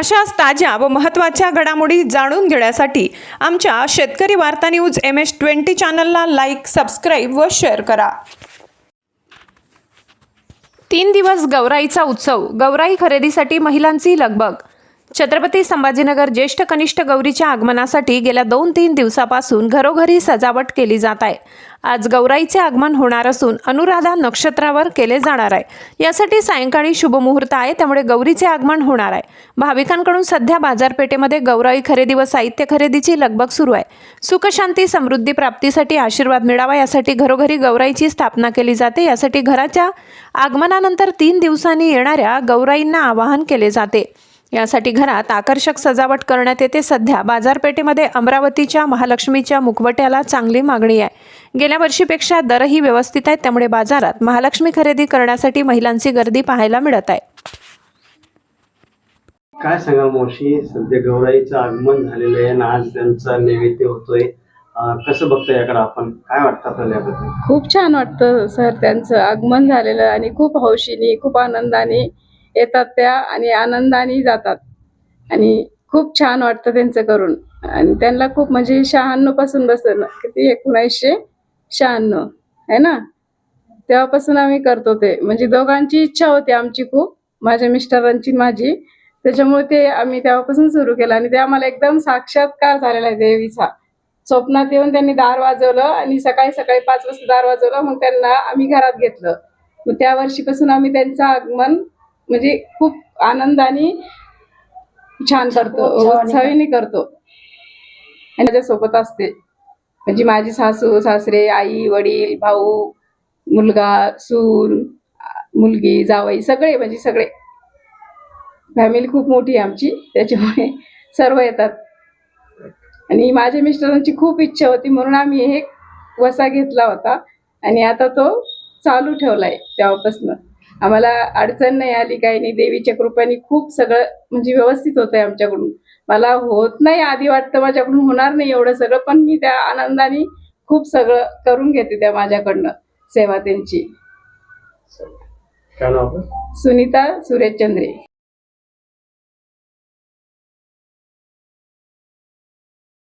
अशाच ताज्या व महत्त्वाच्या घडामोडी जाणून घेण्यासाठी आमच्या शेतकरी वार्ता न्यूज एम एस ट्वेंटी चॅनलला लाईक सबस्क्राईब व शेअर करा. तीन दिवस गौराईचा उत्सव गौराई खरेदीसाठी महिलांची लगबग छत्रपती संभाजीनगर ज्येष्ठ कनिष्ठ गौरीच्या आगमनासाठी गेल्या दोन तीन दिवसापासून घरोघरी सजावट केली जात आहे. आज गौराईचे आगमन होणार असून अनुराधा नक्षत्रावर केले जाणार आहे. यासाठी सायंकाळी शुभमुहूर्त आहे त्यामुळे गौरीचे आगमन होणार आहे. भाविकांकडून सध्या बाजारपेठेमध्ये गौराई खरेदी व साहित्य खरेदीची लगबग सुरू आहे. सुखशांती समृद्धी प्राप्तीसाठी आशीर्वाद मिळावा यासाठी घरोघरी गौराईची स्थापना केली जाते. यासाठी घराच्या आगमनानंतर तीन दिवसांनी येणाऱ्या गौराईंना आवाहन केले जाते. यासाठी घरात आकर्षक सजावट करण्यात येते. सध्या बाजारपेठेमध्ये अमरावतीच्या महालक्ष्मीच्या मुखवट्याला चांगली मागणी आहे. गेल्या वर्षीपेक्षा दरही व्यवस्थित आहेत त्यामुळे बाजारात महालक्ष्मी खरेदी करण्यासाठी महिलांची गर्दी पाहायला मिळत आहे. काय सांगा मावशी? सध्या गौराईचं आगमन झालेलं आहे आणि आज त्यांचा नैवेद्य होतोय. कसं बघतोय याकडे आपण? काय वाटतं आपल्याला याबद्दल? खूप छान वाटतं सर त्यांचं आगमन झालेलं आणि खूप हौशीने खूप आनंदाने येतात त्या आणि आनंदाने जातात. आणि खूप छान वाटतं त्यांचं करून. आणि त्यांना खूप म्हणजे शहाण्णवपासून बसलं किती? एकोणीसशे शहाण्णव. आहे ना? तेव्हापासून आम्ही करतो ते. म्हणजे दोघांची इच्छा होती आमची खूप. माझ्या मिस्टरांची माझी. त्याच्यामुळे ते आम्ही तेव्हापासून सुरू केलं. आणि ते आम्हाला एकदम साक्षात्कार झालेला आहे देवीचा. स्वप्नात येऊन त्यांनी दार वाजवलं आणि सकाळी सकाळी पाच वाजता दार वाजवलं. मग त्यांना आम्ही घरात घेतलं. मग त्या वर्षीपासून आम्ही त्यांचं आगमन म्हणजे खूप आनंदाने छान करतो उत्साहीने करतो. आणि त्याच्यासोबत असते. म्हणजे माझी सासू सासरे आई वडील भाऊ मुलगा सून मुलगी जावई सगळे म्हणजे सगळे. फॅमिली खूप मोठी आहे आमची त्याच्यामुळे सर्व येतात. आणि माझ्या मिस्टरांची खूप इच्छा होती म्हणून आम्ही हे वसा घेतला होता. आणि आता तो चालू ठेवलाय तेव्हापासून. आम्हाला अडचण नाही आली काही नाही. देवीच्या कृपेने खूप सगळं म्हणजे व्यवस्थित होत आहे आमच्याकडून. मला होत नाही आधी वाटतं माझ्याकडून होणार नाही एवढं सगळं पण मी त्या आनंदाने खूप सगळं करून घेते त्या माझ्याकडनं सेवा त्यांची? सुनीता सुरेश चंद्रे.